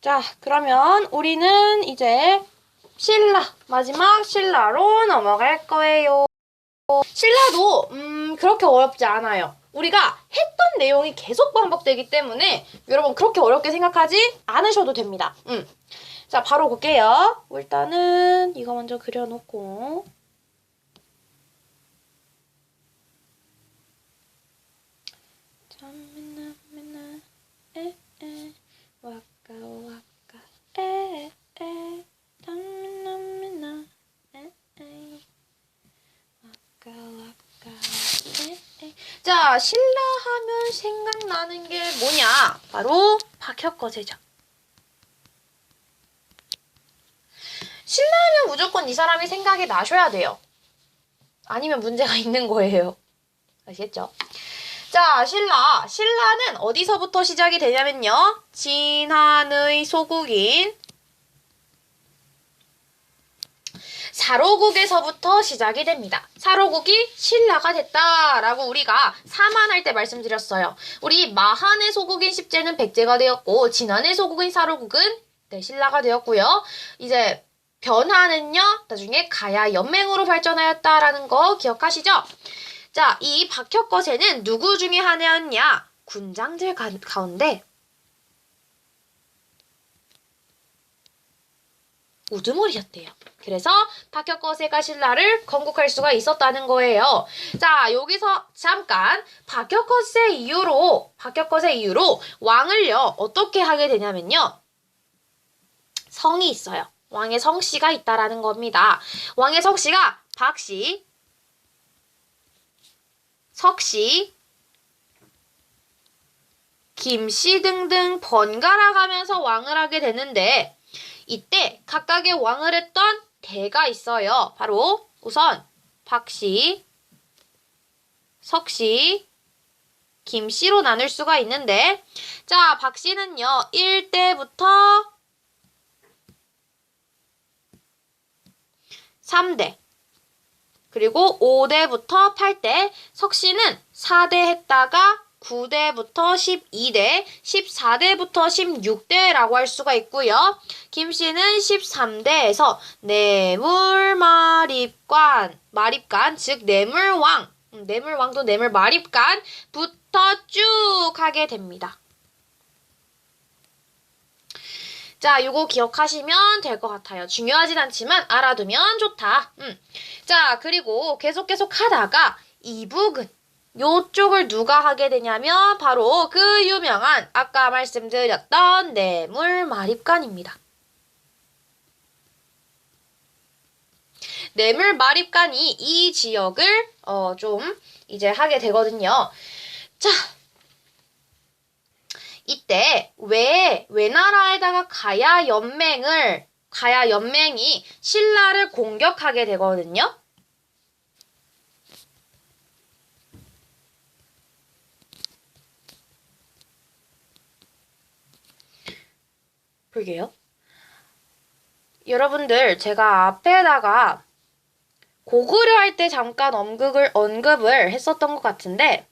자, 그러면 우리는 이제 신라, 마지막 신라로 넘어갈 거예요. 신라도, 음, 그렇게 어렵지 않아요. 우리가 했던 내용이 계속 반복되기 때문에 여러분 그렇게 어렵게 생각하지 않으셔도 됩니다. 음. 자, 바로 볼게요. 일단은 이거 먼저 그려놓고. 까 와까? 에에 맨날 에에. 와까 와까? 에에. 자 신라 하면 생각나는 게 뭐냐? 바로 박혁거제죠 신라 하면 무조건 이 사람이 생각이 나셔야 돼요. 아니면 문제가 있는 거예요. 아시겠죠? 자, 신라. 신라는 어디서부터 시작이 되냐면요. 진한의 소국인 사로국에서부터 시작이 됩니다. 사로국이 신라가 됐다라고 우리가 사만할 때 말씀드렸어요. 우리 마한의 소국인 십제는 백제가 되었고 진한의 소국인 사로국은 네, 신라가 되었고요. 이제 변화는요. 나중에 가야 연맹으로 발전하였다라는 거 기억하시죠? 자, 이 박혁거세는 누구 중에 하나였냐? 군장들 가, 가운데 우두머리였대요. 그래서 박혁거세가 신라를 건국할 수가 있었다는 거예요. 자, 여기서 잠깐 박혁거세 이후로 박혁거세 이후로 왕을요 어떻게 하게 되냐면요. 성이 있어요. 왕의 성씨가 있다라는 겁니다. 왕의 성씨가 박씨, 석씨, 김씨 등등 번갈아 가면서 왕을 하게 되는데 이때 각각의 왕을 했던 대가 있어요. 바로 우선 박씨, 석씨, 김씨로 나눌 수가 있는데 자, 박씨는요. 1대부터 3대 그리고 5대부터 8대, 석씨는 4대 했다가 9대부터 12대, 14대부터 16대라고 할 수가 있고요. 김씨는 13대에서 뇌물마립관, 마립관, 즉 뇌물왕, 음, 뇌물왕도 뇌물마립관부터 쭉 하게 됩니다. 자, 요거 기억하시면 될 것 같아요. 중요하진 않지만 알아두면 좋다. 음. 자, 그리고 계속 계속 하다가 이북은 요쪽을 누가 하게 되냐면 바로 그 유명한 아까 말씀드렸던 뇌물 마립관입니다. 뇌물 마립관이 이 지역을 어, 좀 이제 하게 되거든요. 자, 이때 왜 외나라에다가 가야 연맹을 가야 연맹이 신라를 공격하게 되거든요. 볼게요. 여러분들 제가 앞에다가 고구려 할 때 잠깐 언급을 언급을 했었던 것 같은데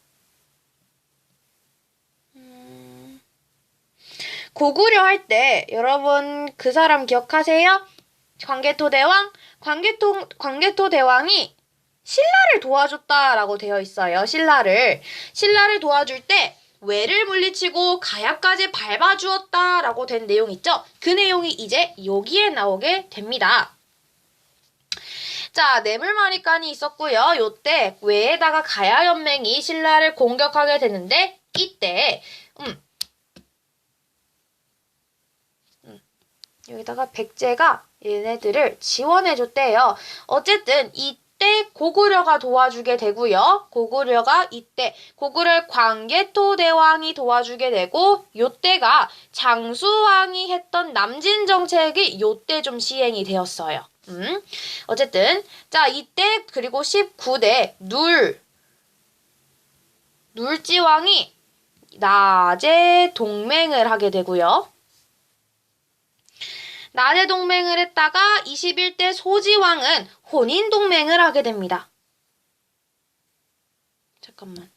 고구려 할 때 여러분 그 사람 기억하세요? 광개토 대왕? 광개토 광개토 대왕이 신라를 도와줬다라고 되어 있어요. 신라를 신라를 도와줄 때 외를 물리치고 가야까지 밟아주었다라고 된 내용 있죠? 그 내용이 이제 여기에 나오게 됩니다. 자, 뇌물마리간이 있었고요. 요때 외에다가 가야 연맹이 신라를 공격하게 되는데 이때 음, 여기다가 백제가 얘네들을 지원해줬대요. 어쨌든 이때 고구려가 도와주게 되고요. 고구려가 이때 고구려 광개토 대왕이 도와주게 되고 요때가 장수왕이 했던 남진 정책이 요때 좀 시행이 되었어요. 음. 어쨌든 자 이때 그리고 19대 눌 눌지왕이 낮에 동맹을 하게 되고요. 나대 동맹을 했다가 21대 소지왕은 혼인 동맹을 하게 됩니다. 잠깐만.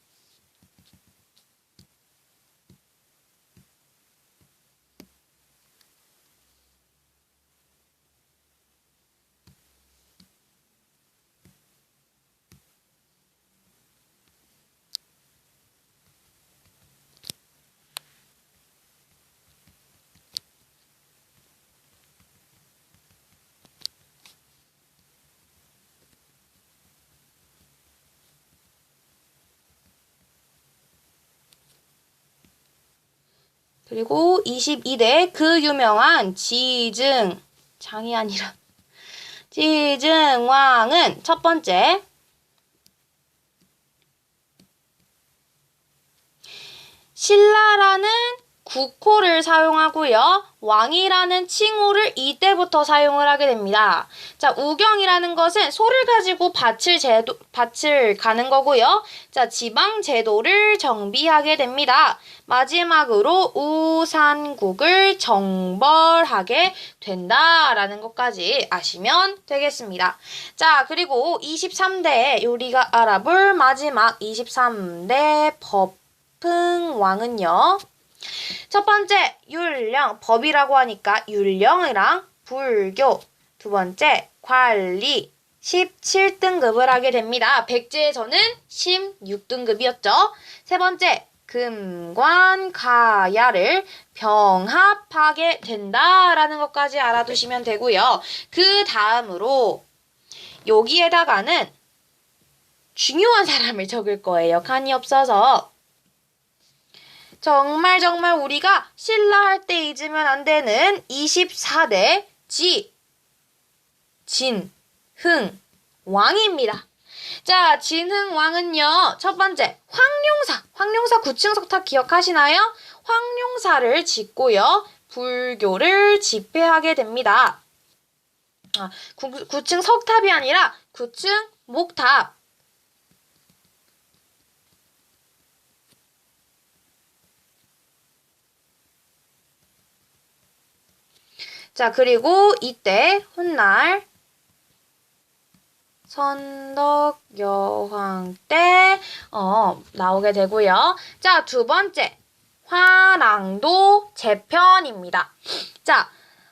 그리고 22대 그 유명한 지증 장이 아니라 지증왕은 첫 번째. 신라라는 국호를 사용하고요. 왕이라는 칭호를 이때부터 사용을 하게 됩니다. 자, 우경이라는 것은 소를 가지고 밭을 제도, 밭을 가는 거고요. 자, 지방 제도를 정비하게 됩니다. 마지막으로 우산국을 정벌하게 된다라는 것까지 아시면 되겠습니다. 자, 그리고 23대 우리가 알아볼 마지막 23대 법흥왕은요. 첫 번째, 율령, 법이라고 하니까 율령이랑 불교. 두 번째, 관리. 17등급을 하게 됩니다. 백제에서는 16등급이었죠. 세 번째, 금관 가야를 병합하게 된다라는 것까지 알아두시면 되고요. 그 다음으로 여기에다가는 중요한 사람을 적을 거예요. 칸이 없어서. 정말 정말 우리가 신라 할 때 잊으면 안 되는 24대 지, 진, 흥, 왕입니다. 자, 진흥 왕은요, 첫 번째, 황룡사. 황룡사 구층 석탑 기억하시나요? 황룡사를 짓고요, 불교를 집회하게 됩니다. 아, 구, 9층 석탑이 아니라 9층 목탑. 자, 그리고 이때 훗날 선덕 여왕 때 어, 나오게 되고요. 자, 두 번째 화랑도 재편입니다. 자,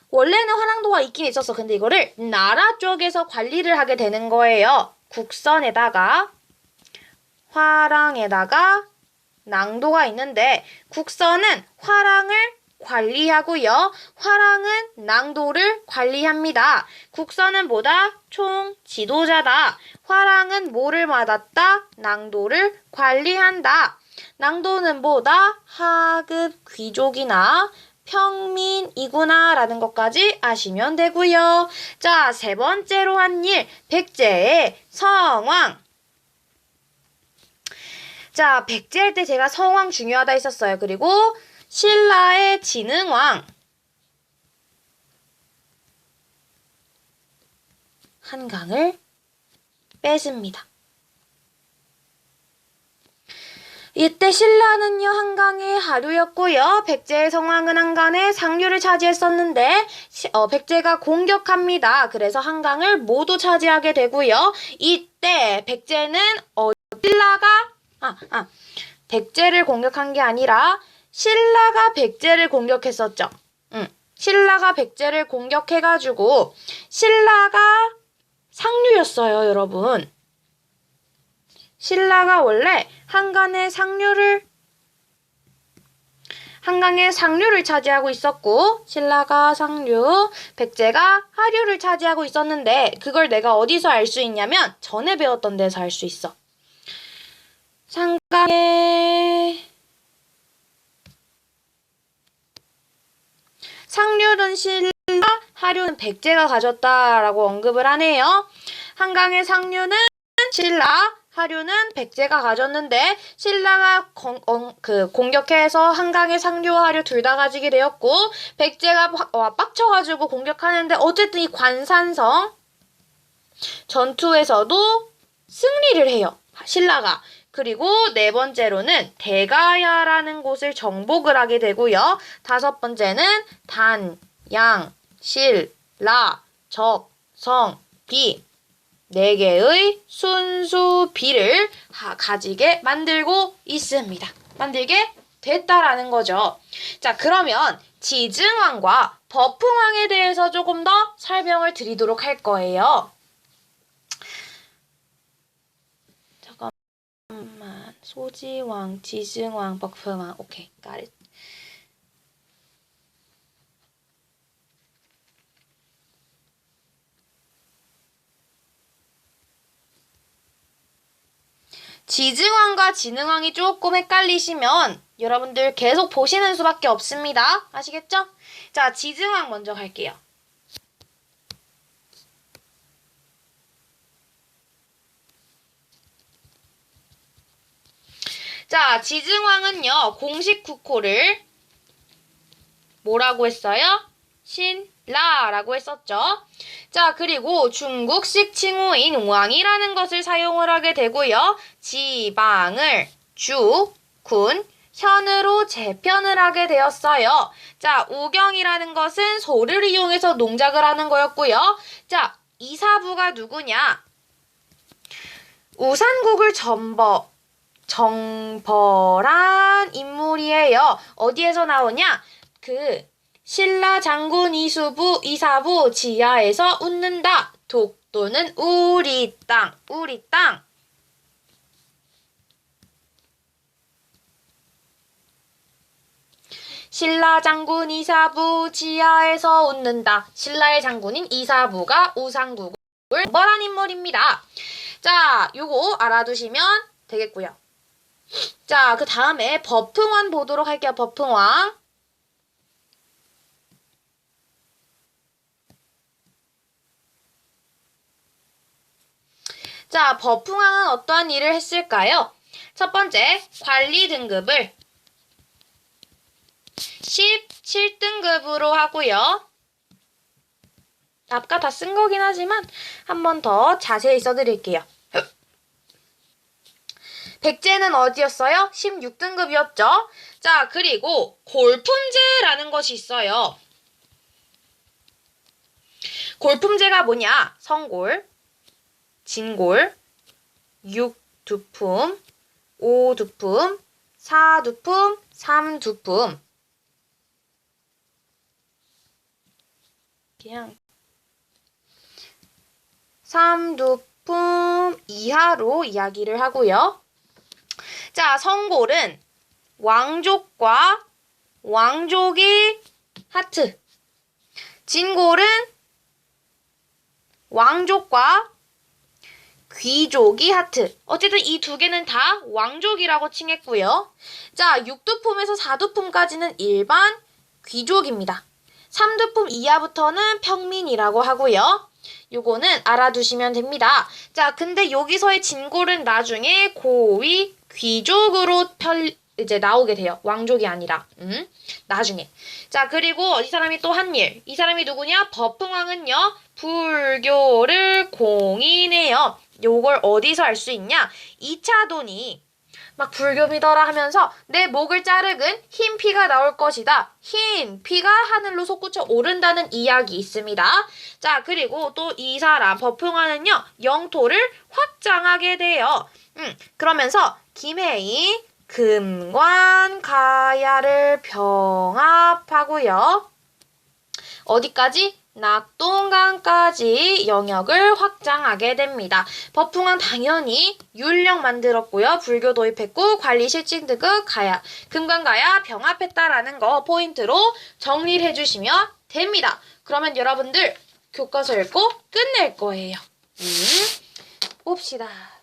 원래는 화랑도가 있긴 있었어. 근데 이거를 나라 쪽에서 관리를 하게 되는 거예요. 국선에다가 화랑에다가 낭도가 있는데 국선은 화랑을 관리하고요. 화랑은 낭도를 관리합니다. 국선은 뭐다? 총 지도자다. 화랑은 뭐를 맡았다? 낭도를 관리한다. 낭도는 뭐다? 하급 귀족이나 평민이구나 라는 것까지 아시면 되고요. 자, 세 번째로 한 일, 백제의 성왕. 자, 백제할 때 제가 성왕 중요하다 했었어요. 그리고 신라의 진흥왕 한강을 뺏습니다. 이때 신라는요 한강의 하류였고요 백제의 성왕은 한강의 상류를 차지했었는데 시- 어, 백제가 공격합니다. 그래서 한강을 모두 차지하게 되고요. 이때 백제는 어, 신라가 아, 아, 백제를 공격한 게 아니라 신라가 백제를 공격했었죠. 응. 신라가 백제를 공격해가지고 신라가 상류였어요, 여러분. 신라가 원래 한간의 상류를 한강의 상류를 차지하고 있었고 신라가 상류, 백제가 하류를 차지하고 있었는데 그걸 내가 어디서 알 수 있냐면 전에 배웠던 데서 알 수 있어. 상강의 상류는 신라, 하류는 백제가 가졌다라고 언급을 하네요. 한강의 상류는 신라, 하류는 백제가 가졌는데 신라가 건- 어, 그 공격해서 한강의 상류와 하류 둘 다 가지게 되었고 백제가 빡- 와, 빡쳐가지고 공격하는데 어쨌든 이 관산성 전투에서도 승리를 해요. 신라가. 그리고 네 번째로는 대가야라는 곳을 정복을 하게 되고요. 다섯 번째는 단, 양, 실, 라, 적, 성, 비. 네 개의 순수 비를 하- 가지게 만들고 있습니다. 만들게 됐다라는 거죠. 자, 그러면 지증왕과 버풍왕에 대해서 조금 더 설명을 드리도록 할 거예요. 잠깐만. 소지왕, 지증왕, 버풍왕. 오케이, got it. 지증왕과 진흥왕이 조금 헷갈리시면 여러분들 계속 보시는 수밖에 없습니다. 아시겠죠? 자, 지증왕 먼저 갈게요. 자, 지증왕은요, 공식 국호를 뭐라고 했어요? 신라라고 했었죠. 자, 그리고 중국식 칭호인 왕이라는 것을 사용을 하게 되고요. 지방을 주, 군, 현으로 재편을 하게 되었어요. 자, 우경이라는 것은 소를 이용해서 농작을 하는 거였고요. 자, 이사부가 누구냐? 우산국을 전버, 정벌한 인물이에요. 어디에서 나오냐? 그 신라 장군 이수부 이사부 지하에서 웃는다. 독도는 우리 땅, 우리 땅. 신라 장군 이사부 지하에서 웃는다. 신라의 장군인 이사부가 우상국을 벌한 인물입니다. 자, 요거 알아두시면 되겠고요. 자, 그 다음에 버풍왕 보도록 할게요. 버풍왕. 자, 버풍왕은 어떠한 일을 했을까요? 첫 번째, 관리 등급을 17등급으로 하고요. 아까 다 쓴 거긴 하지만 한 번 더 자세히 써드릴게요. 백제는 어디였어요? 16등급이었죠? 자, 그리고 골품제라는 것이 있어요. 골품제가 뭐냐? 성골, 진골, 육두품, 오두품, 사두품, 삼두품. 그냥 삼두품 이하로 이야기를 하고요. 자, 성골은 왕족과 왕족이 하트. 진골은 왕족과 귀족이 하트. 어쨌든 이 두 개는 다 왕족이라고 칭했고요. 자, 육두품에서 사두품까지는 일반 귀족입니다. 삼두품 이하부터는 평민이라고 하고요. 요거는 알아두시면 됩니다. 자, 근데 여기서의 진골은 나중에 고위 귀족으로 펼 이제 나오게 돼요. 왕족이 아니라. 음? 나중에. 자, 그리고 이 사람이 또 한 일. 이 사람이 누구냐? 버풍왕은요. 불교를 공인해요. 요걸 어디서 알 수 있냐? 2차 돈이 막 불교 믿어라 하면서 내 목을 자르근 흰 피가 나올 것이다. 흰 피가 하늘로 솟구쳐 오른다는 이야기 있습니다. 자, 그리고 또 이 사람 버풍왕은요. 영토를 확장하게 돼요. 음, 그러면서 김혜희 금관 가야를 병합하고요. 어디까지? 낙동강까지 영역을 확장하게 됩니다. 버풍왕 당연히 율령 만들었고요. 불교 도입했고 관리 실직 등급 가야 금관가야 병합했다라는 거 포인트로 정리를 해주시면 됩니다. 그러면 여러분들 교과서 읽고 끝낼 거예요. 음, 봅시다.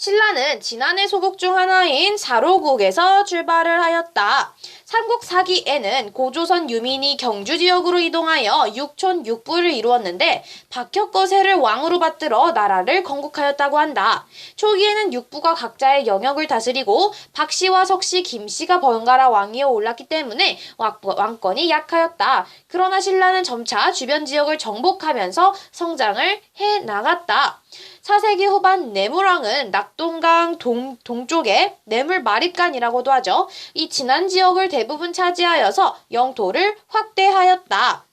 신라는 지난해 소국 중 하나인 사로국에서 출발을 하였다. 삼국 사기에는 고조선 유민이 경주 지역으로 이동하여 육촌 육부를 이루었는데 박혁거세를 왕으로 받들어 나라를 건국하였다고 한다. 초기에는 육부가 각자의 영역을 다스리고 박씨와 석씨, 김씨가 번갈아 왕위에 올랐기 때문에 왕권이 약하였다. 그러나 신라는 점차 주변 지역을 정복하면서 성장을 해 나갔다. 4세기 후반 내물왕은 낙동강 동, 동쪽에 내물 마립간이라고도 하죠. 이 진안 지역을 대 부분 차지하여서 영토를 확대하였다.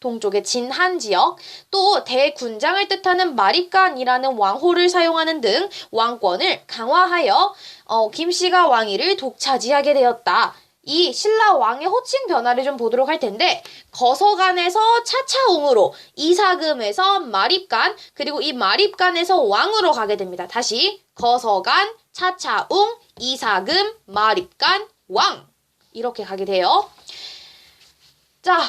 동쪽의 진한 지역, 또 대군장을 뜻하는 마립간이라는 왕호를 사용하는 등 왕권을 강화하여 어, 김씨가 왕위를 독차지하게 되었다. 이 신라 왕의 호칭 변화를 좀 보도록 할 텐데 거서간에서 차차웅으로 이사금에서 마립간 그리고 이 마립간에서 왕으로 가게 됩니다. 다시 거서간 차차웅 이사금 마립간 왕 이렇게 가게 돼요. 자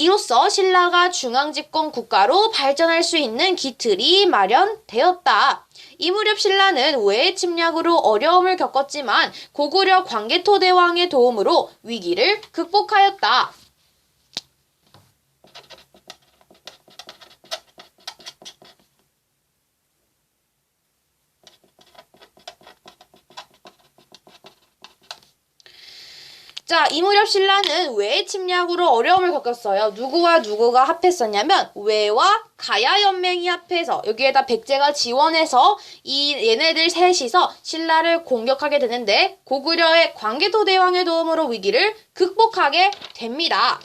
이로써 신라가 중앙집권 국가로 발전할 수 있는 기틀이 마련되었다. 이 무렵 신라는 외의 침략으로 어려움을 겪었지만 고구려 광개토대왕의 도움으로 위기를 극복하였다. 자, 이 무렵 신라는 외의 침략으로 어려움을 겪었어요. 누구와 누구가 합했었냐면 외와 가야 연맹이 합해서 여기에다 백제가 지원해서 이 얘네들 셋이서 신라를 공격하게 되는데 고구려의 광개토 대왕의 도움으로 위기를 극복하게 됩니다.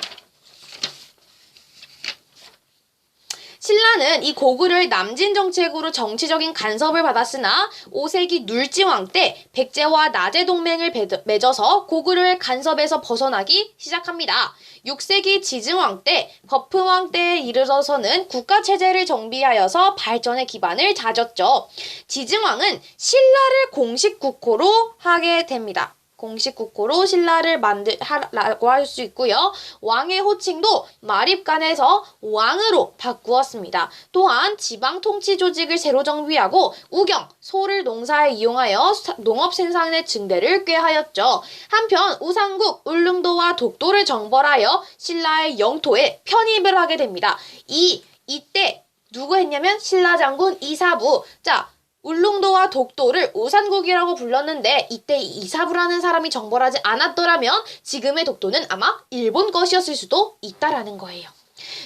신라는 이 고구려의 남진 정책으로 정치적인 간섭을 받았으나 5세기 눌지왕 때 백제와 나제 동맹을 배- 맺어서 고구려의 간섭에서 벗어나기 시작합니다. 6세기 지증왕 때 버프왕 때에 이르러서는 국가 체제를 정비하여서 발전의 기반을 다졌죠. 지증왕은 신라를 공식 국호로 하게 됩니다. 공식 국호로 신라를 만들라고 할 수 있고요. 왕의 호칭도 마립간에서 왕으로 바꾸었습니다. 또한 지방 통치 조직을 새로 정비하고 우경, 소를 농사에 이용하여 사- 농업 생산의 증대를 꾀하였죠. 한편 우상국, 울릉도와 독도를 정벌하여 신라의 영토에 편입을 하게 됩니다. 이 이때 누구 했냐면 신라 장군 이사부. 자, 울릉도와 독도를 우산국이라고 불렀는데 이때 이사부라는 사람이 정벌하지 않았더라면 지금의 독도는 아마 일본 것이었을 수도 있다라는 거예요.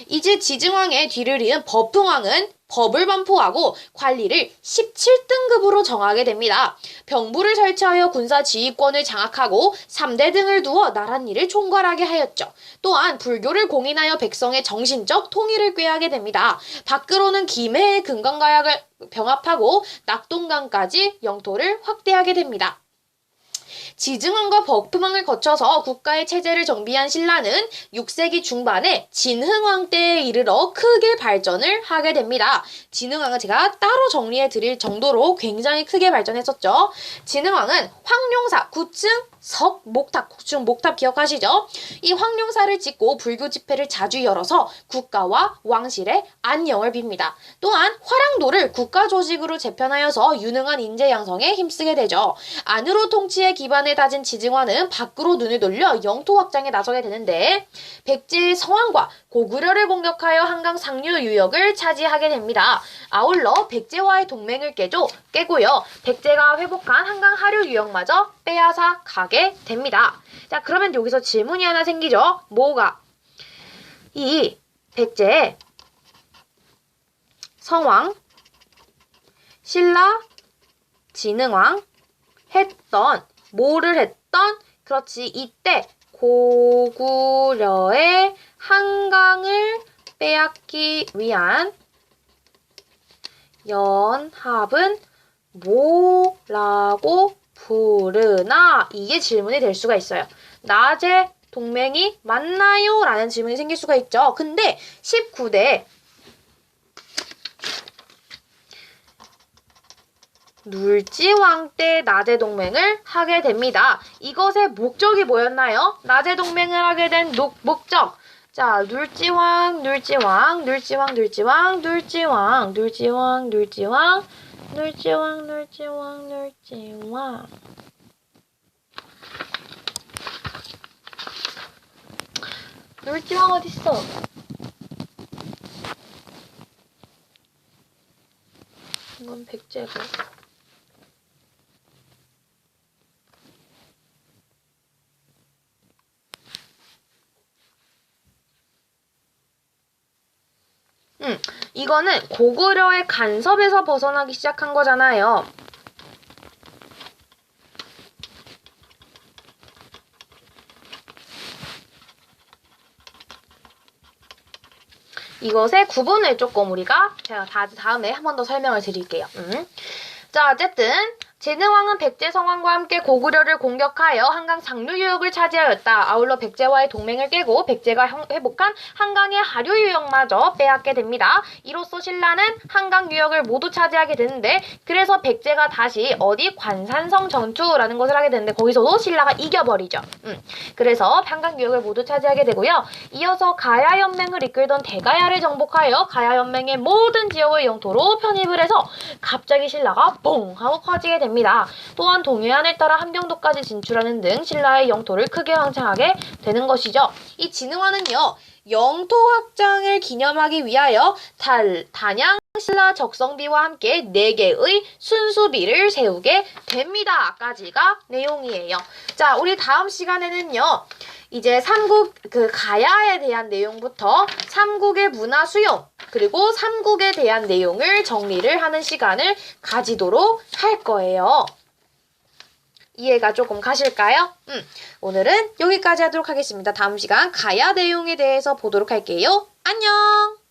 이제 지증왕의 뒤를 이은 버풍왕은 법을 반포하고 관리를 17등급으로 정하게 됩니다. 병부를 설치하여 군사 지휘권을 장악하고 3대 등을 두어 나랏일을 총괄하게 하였죠. 또한 불교를 공인하여 백성의 정신적 통일을 꾀하게 됩니다. 밖으로는 김해의 금강가약을 병합하고 낙동강까지 영토를 확대하게 됩니다. 지증왕과 버프왕을 거쳐서 국가의 체제를 정비한 신라는 6세기 중반에 진흥왕 때에 이르러 크게 발전을 하게 됩니다. 진흥왕은 제가 따로 정리해 드릴 정도로 굉장히 크게 발전했었죠. 진흥왕은 황룡사 9층 석 목탑 9층 목탑 기억하시죠? 이 황룡사를 짓고 불교 집회를 자주 열어서 국가와 왕실의 안녕을 빕니다. 또한 화랑도를 국가 조직으로 재편하여서 유능한 인재 양성에 힘쓰게 되죠. 안으로 통치의 기반 을 다진 지증화는 밖으로 눈을 돌려 영토 확장에 나서게 되는데 백제의 성왕과 고구려를 공격하여 한강 상류 유역을 차지하게 됩니다. 아울러 백제와의 동맹을 깨죠, 깨고요. 백제가 회복한 한강 하류 유역마저 빼앗아 가게 됩니다. 자, 그러면 여기서 질문이 하나 생기죠. 뭐가? 이 백제 성왕, 신라, 진흥왕 했던 뭐를 했던 그렇지 이때 고구려의 한강을 빼앗기 위한 연합은 뭐라고 부르나? 이게 질문이 될 수가 있어요. 낮에 동맹이 맞나요? 라는 질문이 생길 수가 있죠. 근데 19대 눌지왕 때 나제 동맹을 하게 됩니다. 이것의 목적이 뭐였나요? 나제 동맹을 하게 된 녹- 목적. 자, 눌지왕, 눌지왕, 눌지왕, 눌지왕, 눌지왕, 눌지왕, 눌지왕, 눌지왕, 눌지왕, 눌지왕. 눌지왕 어딨어? 이건 백제고. 음, 이거는 고구려의 간섭에서 벗어나기 시작한 거잖아요. 이것의 구분을 조금 우리가 제가 다, 다음에 한 번 더 설명을 드릴게요. 음. 자, 어쨌든 제능왕은 백제 성왕과 함께 고구려를 공격하여 한강 상류 유역을 차지하였다. 아울러 백제와의 동맹을 깨고 백제가 형- 회복한 한강의 하류 유역마저 빼앗게 됩니다. 이로써 신라는 한강 유역을 모두 차지하게 되는데 그래서 백제가 다시 어디 관산성 전투라는 것을 하게 되는데 거기서도 신라가 이겨버리죠. 음. 그래서 한강 유역을 모두 차지하게 되고요. 이어서 가야 연맹을 이끌던 대가야를 정복하여 가야 연맹의 모든 지역을 영토로 편입을 해서 갑자기 신라가 뽕 하고 커지게 됩니다. 또한 동해안을 따라 함경도까지 진출하는 등 신라의 영토를 크게 확장하게 되는 것이죠. 이 진흥화는요. 영토 확장을 기념하기 위하여 달, 단양 신라 적성비와 함께 4개의 순수비를 세우게 됩니다. 까지가 내용이에요. 자, 우리 다음 시간에는요. 이제 삼국 그 가야에 대한 내용부터 삼국의 문화 수용 그리고 삼국에 대한 내용을 정리를 하는 시간을 가지도록 할 거예요. 이해가 조금 가실까요? 음, 오늘은 여기까지 하도록 하겠습니다. 다음 시간 가야 내용에 대해서 보도록 할게요. 안녕!